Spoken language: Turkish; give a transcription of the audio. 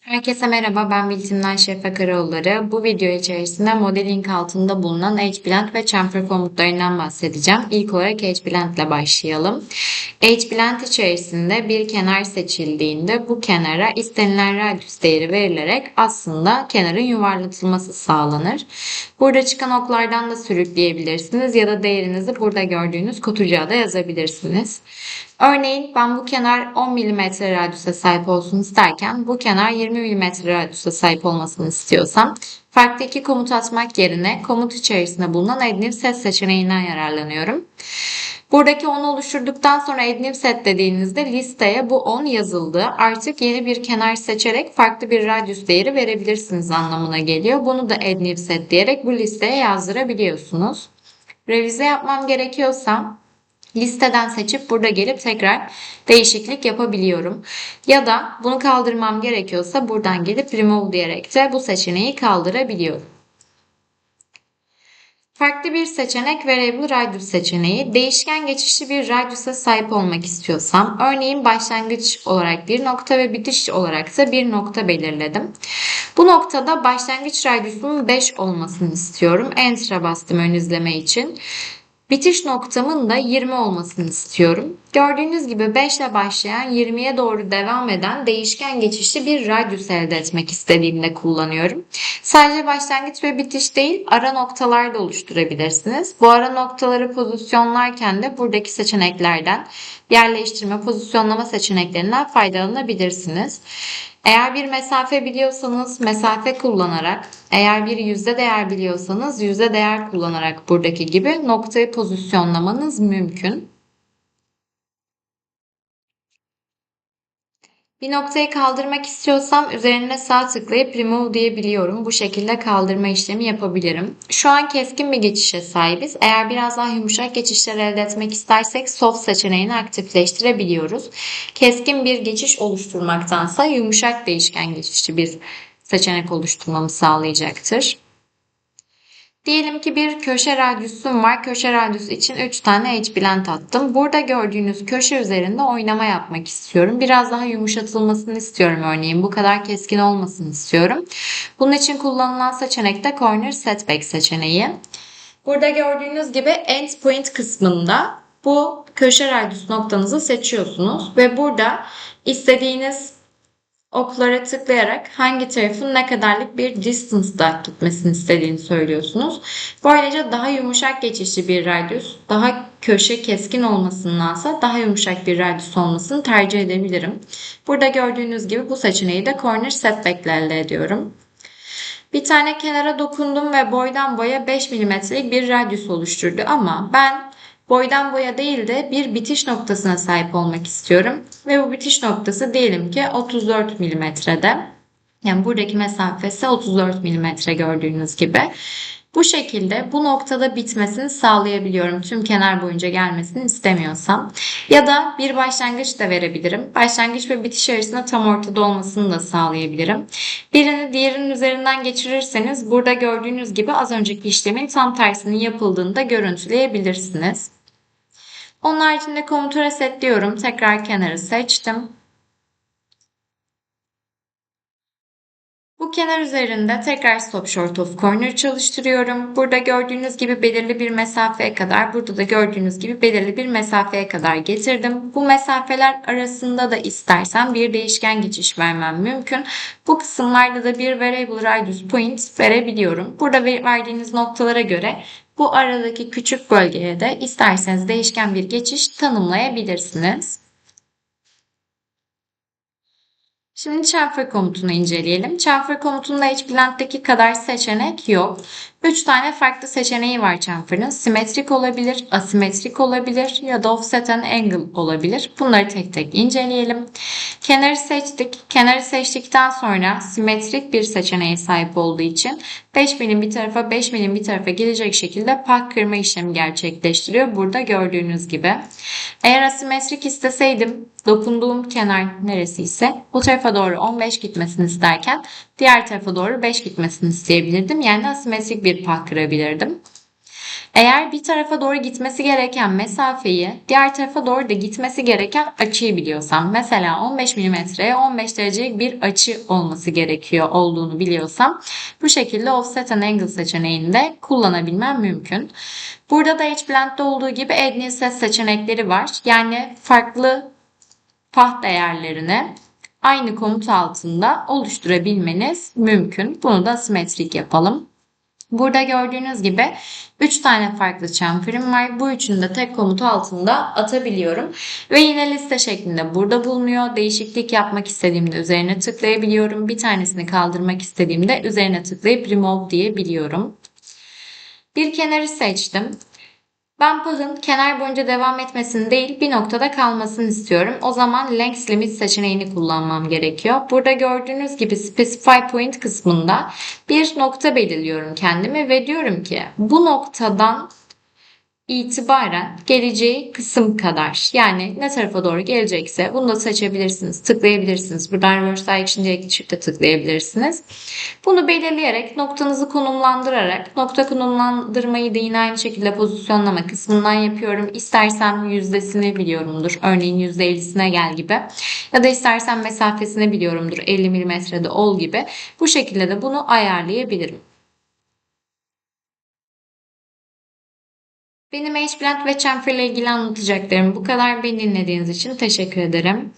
Herkese merhaba, ben Biltimden Şefe Karaoğulları. Bu video içerisinde modeling altında bulunan H-Blend ve chamfer komutlarından bahsedeceğim. İlk olarak H-Blend ile başlayalım. H-Blend içerisinde bir kenar seçildiğinde bu kenara istenilen radyus değeri verilerek aslında kenarın yuvarlatılması sağlanır. Burada çıkan oklardan da sürükleyebilirsiniz ya da değerinizi burada gördüğünüz kutucuğa da yazabilirsiniz. Örneğin ben bu kenar 10 mm radyüse sahip olsun isterken bu kenar 20 mm radyüse sahip olmasını istiyorsam farklı iki komut atmak yerine komut içerisinde bulunan new set seçeneğinden yararlanıyorum. Buradaki 10'u oluşturduktan sonra new set dediğinizde listeye bu 10 yazıldı. Artık yeni bir kenar seçerek farklı bir radyüs değeri verebilirsiniz anlamına geliyor. Bunu da new set diyerek bu listeye yazdırabiliyorsunuz. Revize yapmam gerekiyorsa listeden seçip burada gelip tekrar değişiklik yapabiliyorum. Ya da bunu kaldırmam gerekiyorsa buradan gelip remove diyerek de bu seçeneği kaldırabiliyorum. Farklı bir seçenek variable radius seçeneği. Değişken geçişli bir radius'a sahip olmak istiyorsam, örneğin başlangıç olarak bir nokta ve bitiş olarak da bir nokta belirledim. Bu noktada başlangıç radiusunun 5 olmasını istiyorum. Enter'a bastım ön izleme için. Bitiş noktamın da 20 olmasını istiyorum. Gördüğünüz gibi 5 ile başlayan 20'ye doğru devam eden değişken geçişli bir radyus elde etmek istediğimde kullanıyorum. Sadece başlangıç ve bitiş değil ara noktalar da oluşturabilirsiniz. Bu ara noktaları pozisyonlarken de buradaki seçeneklerden yerleştirme, pozisyonlama seçeneklerinden faydalanabilirsiniz. Eğer bir mesafe biliyorsanız mesafe kullanarak, eğer bir yüzde değer biliyorsanız yüzde değer kullanarak buradaki gibi noktayı pozisyonlamanız mümkün. Bir noktayı kaldırmak istiyorsam üzerine sağ tıklayıp remove diyebiliyorum. Bu şekilde kaldırma işlemi yapabilirim. Şu an keskin bir geçişe sahibiz. Eğer biraz daha yumuşak geçişler elde etmek istersek soft seçeneğini aktifleştirebiliyoruz. Keskin bir geçiş oluşturmaktansa yumuşak değişken geçişli bir seçenek oluşturmamı sağlayacaktır. Diyelim ki bir köşe radyüsüm var. Köşe radyüsü için 3 tane H-blend attım. Burada gördüğünüz köşe üzerinde oynama yapmak istiyorum. Biraz daha yumuşatılmasını istiyorum örneğin. Bu kadar keskin olmasını istiyorum. Bunun için kullanılan seçenek de Corner Setback seçeneği. Burada gördüğünüz gibi Endpoint kısmında bu köşe radyüs noktanızı seçiyorsunuz ve burada istediğiniz oklara tıklayarak hangi tarafın ne kadarlık bir distance'da gitmesini istediğini söylüyorsunuz. Böylece daha yumuşak geçişli bir radyus, daha köşe keskin olmasındansa daha yumuşak bir radyus olmasını tercih edebilirim. Burada gördüğünüz gibi bu seçeneği de corner setback ile elde ediyorum. Bir tane kenara dokundum ve boydan boya 5 mm'lik bir radyus oluşturdu ama ben boydan boya değil de bir bitiş noktasına sahip olmak istiyorum. Ve bu bitiş noktası diyelim ki 34 milimetrede. Yani buradaki mesafesi 34 milimetre gördüğünüz gibi. Bu şekilde bu noktada bitmesini sağlayabiliyorum. Tüm kenar boyunca gelmesini istemiyorsam. Ya da bir başlangıç da verebilirim. Başlangıç ve bitiş arasında tam ortada olmasını da sağlayabilirim. Birini diğerinin üzerinden geçirirseniz burada gördüğünüz gibi az önceki işlemin tam tersinin yapıldığını da görüntüleyebilirsiniz. Onun haricinde komutu resetliyorum. Tekrar kenarı seçtim. Bu kenar üzerinde tekrar stop short of corner çalıştırıyorum. Burada gördüğünüz gibi belirli bir mesafeye kadar, burada da gördüğünüz gibi belirli bir mesafeye kadar getirdim. Bu mesafeler arasında da istersen bir değişken geçiş vermem mümkün. Bu kısımlarda da bir variable radius point verebiliyorum. Burada verdiğiniz noktalara göre bu aradaki küçük bölgeye de isterseniz değişken bir geçiş tanımlayabilirsiniz. Şimdi chamfer komutunu inceleyelim. Chamfer komutunda hiç blend'deki kadar seçenek yok. 3 tane farklı seçeneği var chamfer'ın. Simetrik olabilir, asimetrik olabilir ya da offset and angle olabilir. Bunları tek tek inceleyelim. Kenarı seçtik. Kenarı seçtikten sonra simetrik bir seçeneğe sahip olduğu için 5 milim bir tarafa 5 milim bir tarafa gelecek şekilde pak kırma işlemi gerçekleştiriyor. Burada gördüğünüz gibi. Eğer asimetrik isteseydim dokunduğum kenar neresi ise bu tarafa doğru 15 gitmesini isterken diğer tarafa doğru 5 gitmesini isteyebilirdim. Yani asimetrik bir pak kırabilirdim. Eğer bir tarafa doğru gitmesi gereken mesafeyi, diğer tarafa doğru da gitmesi gereken açıyı biliyorsam, mesela 15 mm'ye 15 derecelik bir açı olması gerekiyor olduğunu biliyorsam, bu şekilde offset and angle seçeneğinde kullanabilmem mümkün. Burada da H-Blend'de olduğu gibi add new seçenekleri var. Yani farklı path değerlerini aynı komut altında oluşturabilmeniz mümkün. Bunu da simetrik yapalım. Burada gördüğünüz gibi 3 tane farklı chamfer'im var. Bu üçünü de tek komut altında atabiliyorum. Ve yine liste şeklinde burada bulunuyor. Değişiklik yapmak istediğimde üzerine tıklayabiliyorum. Bir tanesini kaldırmak istediğimde üzerine tıklayıp remove diyebiliyorum. Bir kenarı seçtim. Ben path'ın kenar boyunca devam etmesini değil bir noktada kalmasını istiyorum. O zaman length limit seçeneğini kullanmam gerekiyor. Burada gördüğünüz gibi specify point kısmında bir nokta belirliyorum kendime ve diyorum ki bu noktadan itibaren geleceği kısım kadar yani ne tarafa doğru gelecekse bunu da seçebilirsiniz. Tıklayabilirsiniz. Buradan reverse direction diye çifte tıklayabilirsiniz. Bunu belirleyerek noktanızı konumlandırarak nokta konumlandırmayı da yine aynı şekilde pozisyonlama kısmından yapıyorum. İstersem yüzdesini biliyorumdur. Örneğin %50'sine gel gibi. Ya da istersen mesafesini biliyorumdur. 50 milimetrede ol gibi. Bu şekilde de bunu ayarlayabilirim. Benim H-Blend ve Chamfer ile ilgili anlatacaklarım bu kadar. Beni dinlediğiniz için teşekkür ederim.